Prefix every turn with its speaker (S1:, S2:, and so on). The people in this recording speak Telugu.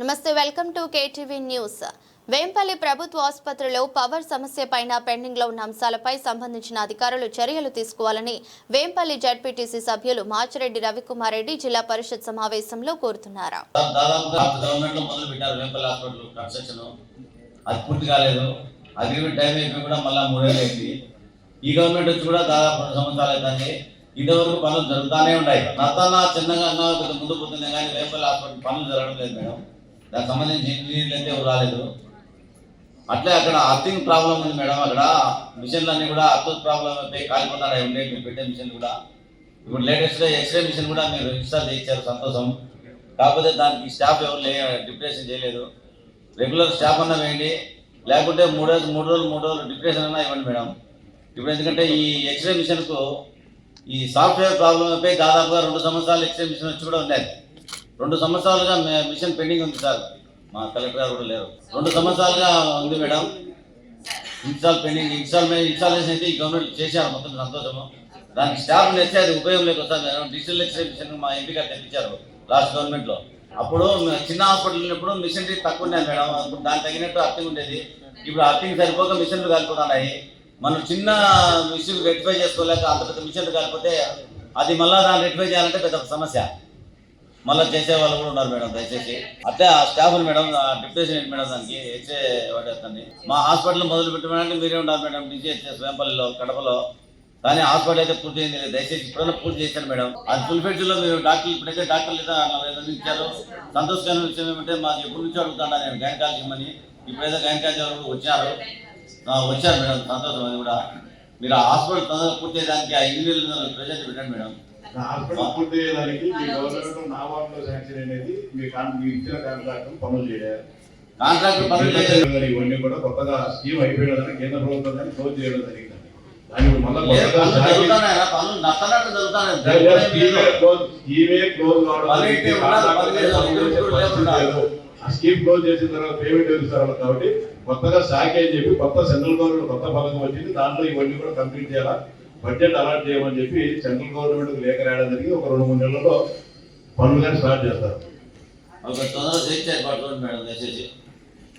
S1: నమస్తే welcome to KTV news. Vempalli ప్రభుత్వ ఆసుపత్రిలో పవర్ సమస్య పైన పెండింగ్లో ఉన్న అంశాలపై సంబంధించిన అధికారులు చర్యలు తీసుకోవాలని వేంపల్లి జడ్పీటీసీ సభ్యులు మాచిరెడ్డి రవికుమార్ రెడ్డి జిల్లా పరిషత్ సమావేశంలో కోరుతున్నారు.
S2: ఈ గవర్నమెంట్ వచ్చి కూడా దాదాపు రెండు సంవత్సరాలు అవుతుంది. ఇంతవరకు పనులు జరుగుతూనే ఉన్నాయి. నత్తన్న చిన్నగా అన్న ముందు పోతుంది కానీ వేపల్లి హాస్పిటల్ పనులు జరగడం లేదు మేడం. దానికి సంబంధించి ఇంజనీర్లు అయితే ఎవరు రాలేదు. అట్లే అక్కడ అర్థింగ్ ప్రాబ్లం ఉంది మేడం. అక్కడ మిషన్లు అన్ని కూడా అర్థ్ ప్రాబ్లం అయితే కాలిపోతున్నాయి. ఉండే మీరు పెట్టే మిషన్లు కూడా. ఇప్పుడు లేటెస్ట్ ఎక్స్రే మిషన్ కూడా మీరు ఇన్స్టాల్ చేయించారు సంతోషం. కాకపోతే దానికి స్టాఫ్ ఎవరు లే డిప్రెషన్ చేయలేదు. రెగ్యులర్ స్టాఫ్ అన్నా వేయండి. లేకుంటే మూడు రోజులు మూడు రోజులు మూడు రోజులు డిప్రెషన్ అన్నా ఇవ్వండి మేడం. ఇప్పుడు ఎందుకంటే ఈ ఎక్స్రే మిషన్కు ఈ సాఫ్ట్వేర్ ప్రాబ్లం అయిపోయి దాదాపుగా రెండు సంవత్సరాలు ఎక్స్రే మిషన్ వచ్చి కూడా ఉన్నాయి. రెండు సంవత్సరాలుగా మిషన్ పెండింగ్ ఉంది సార్. మా కలెక్టర్ గారు కూడా లేరు. రెండు సంవత్సరాలుగా ఉంది madam. Install pending install installation అయితే ఈ గవర్నమెంట్ చేశారు. మొత్తం సంతోషము. దానికి స్టాఫ్ నేర్చి అది ఉపయోగం లేకొస్తుంది మేడం డిజిటల్ ఎక్స్రేషన్ మా ఎంపీ గారు తెప్పించారు లాస్ట్ గవర్నమెంట్లో. అప్పుడు చిన్న హాస్పిటల్ ఉన్నప్పుడు మిషనరీ తక్కువ ఉన్నాయి మేడం. అప్పుడు దానికి తగినట్టు అర్థం ఉండేది. ఇప్పుడు అర్థం సరిపోక మిషన్లు కాలిపోతున్నాయి. మనం చిన్న మిషన్లు రెక్టిఫై చేసుకోలేక అంత పెద్ద మిషన్లు కాలిపోతే అది మళ్ళీ దాన్ని రెక్టిఫై చేయాలంటే పెద్ద సమస్య. మళ్ళీ చేసే వాళ్ళు కూడా ఉన్నారు మేడం దయచేసి. అట్లే ఆ స్టాఫ్లు మేడం ఆ డిప్యూటేషన్ ఏంటి మేడం దానికి హెచ్ఏ వాడేస్తుంది. మా హాస్పిటల్ మొదలు పెట్టమంటే మీరే ఉన్నారు మేడం డిజిహెచ్ఎస్ వేంపల్లిలో కడపలో. కానీ హాస్పిటల్ అయితే పూర్తి అయింది దయచేసి ఇప్పుడైనా పూర్తి చేశాను మేడం. అది ఫుల్లో మీరు డాక్టర్లు ఇప్పుడైతే డాక్టర్లు అయితే ఇచ్చారు. సంతోషకరమైన విషయం ఏమంటే మాకు ఎప్పటి నుంచో అడుగుతాను నేను గైనకాలజీ ఇమ్మని. ఇప్పుడైతే గైనకాలజీ వచ్చారు? వచ్చారు మేడం సంతోషం అది కూడా. మీరు ఆ హాస్పిటల్ తొందరగా పూర్తి చేయడానికి ఆ ఇంజనీర్లు ప్రెజెంట్ పెట్టండి మేడం.
S3: హాస్పిటల్ పూర్తి చేయడానికి మీ గవర్నమెంట్ నా వార్డులో శాంక్షన్ అనేది మీ ఇచ్చిన కాంట్రాక్ట్ పనులు చేయాలి.
S2: పనులు
S3: ఇవన్నీ కూడా కొత్తగా స్కీమ్ కేంద్ర ప్రభుత్వం క్లోజ్ చేయడం జరిగింది. క్లోజ్ కావడం ఆ స్కీమ్ క్లోజ్ చేసిన తర్వాత పేమెంట్ ఇస్తారు కాబట్టి కొత్తగా శాఖ అని చెప్పి కొత్త సెంట్రల్ గవర్నమెంట్ కొత్త పథకం వచ్చింది దాంట్లో ఇవన్నీ కూడా కంప్లీట్ చేయాలా? బడ్జెట్ అలాట్ చేయమని చెప్పి సెంట్రల్ గవర్నమెంట్ లేఖ రాయడం జరిగింది. ఒక రెండు మూడు నెలల్లో పనులు కానీ స్టార్ట్ చేస్తారు.
S2: ఒక తొందరగా చేయించారు మేడం